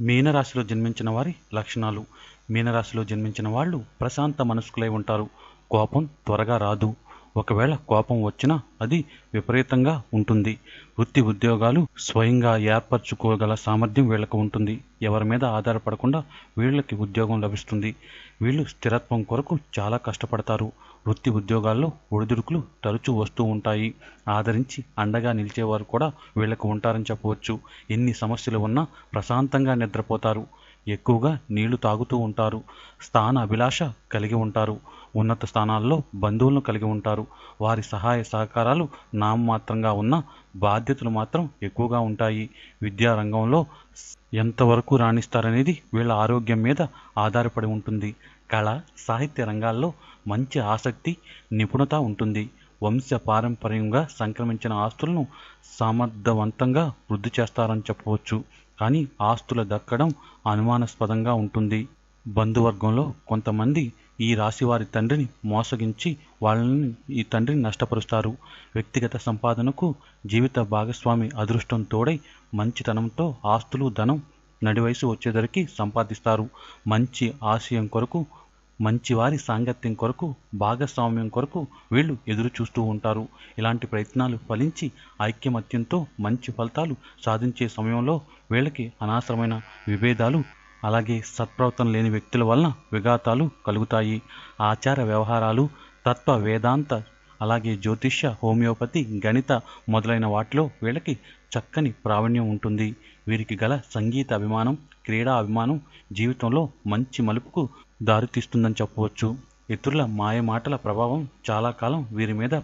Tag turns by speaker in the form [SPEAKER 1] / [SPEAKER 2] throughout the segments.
[SPEAKER 1] మీనరాశిలో జన్మించిన వారి లక్షణాలు. మీనరాశిలో జన్మించిన వాళ్ళు ప్రశాంత మనస్కులై ఉంటారు. కోపం త్వరగా రాదు. ఒకవేళ కోపం వచ్చినా అది విపరీతంగా ఉంటుంది. వృత్తి ఉద్యోగాలు స్వయంగా ఏర్పరచుకోగల సామర్థ్యం వీళ్ళకు ఉంటుంది. ఎవరి మీద ఆధారపడకుండా వీళ్ళకి ఉద్యోగం లభిస్తుంది. వీళ్ళు స్థిరత్వం కొరకు చాలా కష్టపడతారు. వృత్తి ఉద్యోగాల్లో ఒడిదుడుకులు తరచూ వస్తూ ఉంటాయి. ఆదరించి అండగా నిలిచేవారు కూడా వీళ్ళకు ఉంటారని చెప్పవచ్చు. ఎన్ని సమస్యలు ఉన్నా ప్రశాంతంగా నిద్రపోతారు. ఎక్కువగా నీళ్ళు తాగుతూ ఉంటారు. స్థాన అభిలాష కలిగి ఉంటారు. ఉన్నత స్థానాల్లో బంధువులను కలిగి ఉంటారు. వారి సహాయ సహకారాలు నామమాత్రంగా ఉన్న బాధ్యతలు మాత్రం ఎక్కువగా ఉంటాయి. విద్యా రంగంలో ఎంతవరకు రాణిస్తారనేది వీళ్ళ ఆరోగ్యం మీద ఆధారపడి ఉంటుంది. కళ సాహిత్య రంగాల్లో మంచి ఆసక్తి నిపుణత ఉంటుంది. వంశ పారంపర్యంగా సంక్రమించిన ఆస్తులను సమర్థవంతంగా వృద్ధి చేస్తారని చెప్పవచ్చు. కానీ ఆస్తుల దక్కడం అనుమానాస్పదంగా ఉంటుంది. బంధువర్గంలో కొంతమంది ఈ రాశి వారి తండ్రిని మోసగించి వాళ్ళని ఈ తండ్రిని నష్టపరుస్తారు. వ్యక్తిగత సంపాదనకు జీవిత భాగస్వామి అదృష్టం తోడై మంచితనంతో ఆస్తులు ధనం నడివయసు వచ్చేదరికి సంపాదిస్తారు. మంచి ఆశయం కొరకు మంచివారి సాంగత్యం కొరకు భాగస్వామ్యం కొరకు వీళ్ళు ఎదురు చూస్తూ ఉంటారు. ఇలాంటి ప్రయత్నాలు ఫలించి ఐక్యమత్యంతో మంచి ఫలితాలు సాధించే సమయంలో వీళ్ళకి అనవసరమైన విభేదాలు అలాగే సత్ప్రవర్తన లేని వ్యక్తుల వలన విఘాతాలు కలుగుతాయి. ఆచార వ్యవహారాలు తత్వ వేదాంత అలాగే జ్యోతిష్య హోమియోపతి గణిత మొదలైన వాటిలో వీళ్ళకి చక్కని ప్రావీణ్యం ఉంటుంది. వీరికి గల సంగీత అభిమానం క్రీడా అభిమానం జీవితంలో మంచి మలుపుకు దారితీస్తుందని చెప్పవచ్చు. ఇతరుల మాయమాటల ప్రభావం చాలా కాలం వీరి మీద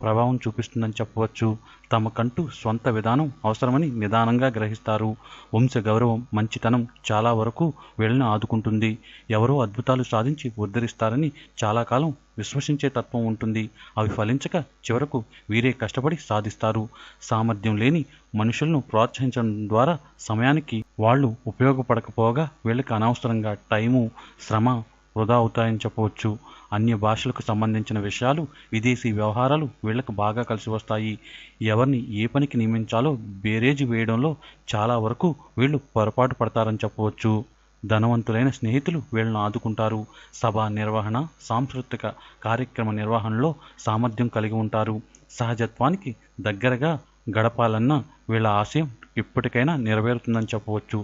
[SPEAKER 1] ప్రభావం చూపిస్తుందని చెప్పవచ్చు. తమకంటూ స్వంత విధానం అవసరమని నిదానంగా గ్రహిస్తారు. వంశ గౌరవం మంచితనం చాలా వరకు వీళ్ళని ఆదుకుంటుంది. ఎవరో అద్భుతాలు సాధించి ఉద్ధరిస్తారని చాలా కాలం విశ్వసించే తత్వం ఉంటుంది. అవి ఫలించక చివరకు వీరే కష్టపడి సాధిస్తారు. సామర్థ్యం లేని మనుషులను ప్రోత్సహించడం ద్వారా సమయానికి వాళ్ళు ఉపయోగపడకపోగా వీళ్ళకి అనవసరంగా టైము శ్రమ వృధా అవుతాయని చెప్పవచ్చు అన్య భాషలకు సంబంధించిన విషయాలు విదేశీ వ్యవహారాలు వీళ్ళకు బాగా కలిసి వస్తాయి. ఎవరిని ఏ పనికి నియమించాలో బేరేజీ వేయడంలో చాలా వరకు వీళ్ళు పొరపాటు పడతారని చెప్పవచ్చు. ధనవంతులైన స్నేహితులు వీళ్ళను ఆదుకుంటారు. సభ నిర్వహణ సాంస్కృతిక కార్యక్రమ నిర్వహణలో సామర్థ్యం కలిగి ఉంటారు. సహజత్వానికి దగ్గరగా గడపాలన్న వీళ్ళ ఆశయం ఇప్పటికైనా నెరవేరుతుందని చెప్పవచ్చు.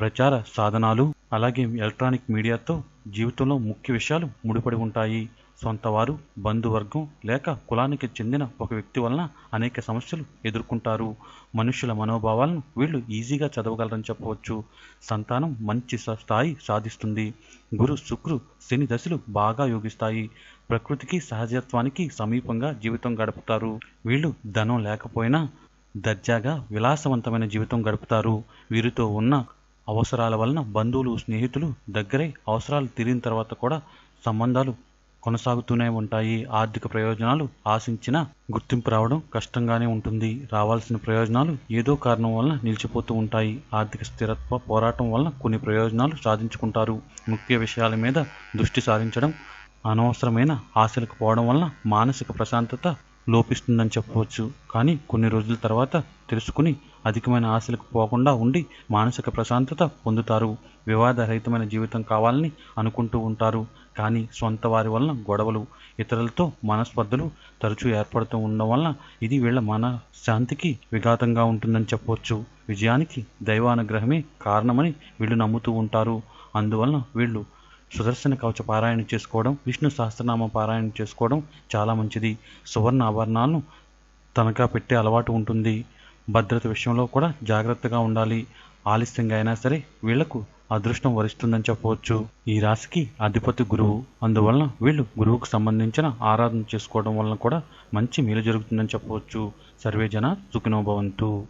[SPEAKER 1] ప్రచార సాధనాలు అలాగే ఎలక్ట్రానిక్ మీడియాతో జీవితంలో ముఖ్య విషయాలు ముడిపడి ఉంటాయి. సొంతవారు బంధువర్గం లేక కులానికి చెందిన ఒక వ్యక్తి వలన అనేక సమస్యలు ఎదుర్కొంటారు. మనుషుల మనోభావాలను వీళ్ళు ఈజీగా చదవగలరని చెప్పవచ్చు. సంతానం మంచి స్థాయి సాధిస్తుంది. గురు శుక్రు శని దశలు బాగా యోగిస్తాయి. ప్రకృతికి సహజత్వానికి సమీపంగా జీవితం గడుపుతారు. వీళ్ళు ధనం లేకపోయినా దర్జాగా విలాసవంతమైన జీవితం గడుపుతారు. వీరితో ఉన్న అవసరాల వలన బంధువులు స్నేహితులు దగ్గరై అవసరాలు తీరిన తర్వాత కూడా సంబంధాలు కొనసాగుతూనే ఉంటాయి. ఆర్థిక ప్రయోజనాలు ఆశించిన గుర్తింపు రావడం కష్టంగానే ఉంటుంది. రావాల్సిన ప్రయోజనాలు ఏదో కారణం వలన నిలిచిపోతూ ఉంటాయి. ఆర్థిక స్థిరత్వ పోరాటం వలన కొన్ని ప్రయోజనాలు సాధించుకుంటారు. ముఖ్య విషయాల మీద దృష్టి సారించడం అనవసరమైన ఆశలకు పోవడం వలన మానసిక ప్రశాంతత లోపిస్తుందని చెప్పవచ్చు. కానీ కొన్ని రోజుల తర్వాత తెలుసుకుని అధికమైన ఆశలకు పోకుండా ఉండి మానసిక ప్రశాంతత పొందుతారు. వివాదరహితమైన జీవితం కావాలని అనుకుంటూ ఉంటారు. కానీ సొంత వారి వలన గొడవలు ఇతరులతో మనస్పర్ధలు తరచూ ఏర్పడుతూ ఉండడం వలన ఇది వీళ్ళ మన శాంతికి విఘాతంగా ఉంటుందని చెప్పవచ్చు. విజయానికి దైవానుగ్రహమే కారణమని వీళ్ళు నమ్ముతూ ఉంటారు. అందువలన వీళ్ళు సుదర్శన కవచ పారాయణ చేసుకోవడం విష్ణు సహస్రనామ పారాయణ చేసుకోవడం చాలా మంచిది. సువర్ణ ఆభరణాలను తనఖా పెట్టే అలవాటు ఉంటుంది. భద్రత విషయంలో కూడా జాగ్రత్తగా ఉండాలి. ఆలస్యంగా అయినా సరే వీళ్ళకు అదృష్టం వరిస్తుందని చెప్పవచ్చు. ఈ రాశికి అధిపతి గురువు. అందువలన వీళ్ళు గురువుకు సంబంధించిన ఆరాధన చేసుకోవడం వలన కూడా మంచి మేలు జరుగుతుందని చెప్పవచ్చు. సర్వేజన సుఖినోభవంతు